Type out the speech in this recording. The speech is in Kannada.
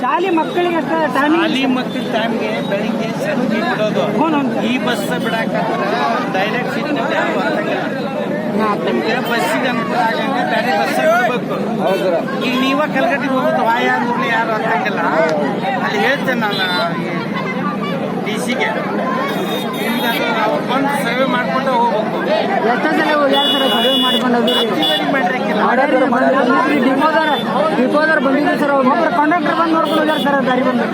ಶಾಲೆ ಮಕ್ಕಳಿಗೆ ಶಾಲಿ ಮಕ್ಕಳ ಟೈಮ್ಗೆ ಬೆಳಿಗ್ಗೆ ಸಂಜೆ ಬಿಡೋದು. ಈ ಬಸ್ ಬಿಡಕ್ಕ ಡೈರೆಕ್ಟ್ ಸಿಗ್ತದೆ ನಿಮ್ಗೆ ಬಸ್ಸಿಗೆ ಅನುಕೂಲ ಆಗಂಗೆ ಬೇರೆ ಬಸ್ ಬಿಡ್ಬೇಕು ಈಗ ನೀವ ಕಲ್ಗಟ್ಟಿಗೆ ಹೋಗೋದು ವಾಯ ಅಂದ್ರೆ ಯಾರು ಅಂತಂಗಿಲ್ಲ. ಅಲ್ಲಿ ಹೇಳ್ತೇನೆ ನಾನು ಡಿ ಸಿಗೆ ನಾವು ಬಂದು ಸರ್ವೆ ಮಾಡ್ಕೊಂಡು ಹೋಗ್ಬೇಕು. ಎಷ್ಟೋ ಸಲ ಹೋಗ್ಯಾರ ಡಿಪೋದರ್ ಡಿಪೋದರ್ ಬಂದಿದೆ ಸರ್ ಒಬ್ಬರು ಕಂಡಕ್ಟರ್ ಬಂದು ನೋಡ್ಕೊಂಡು ಸರ್ ದಾರಿ ಬಂದು.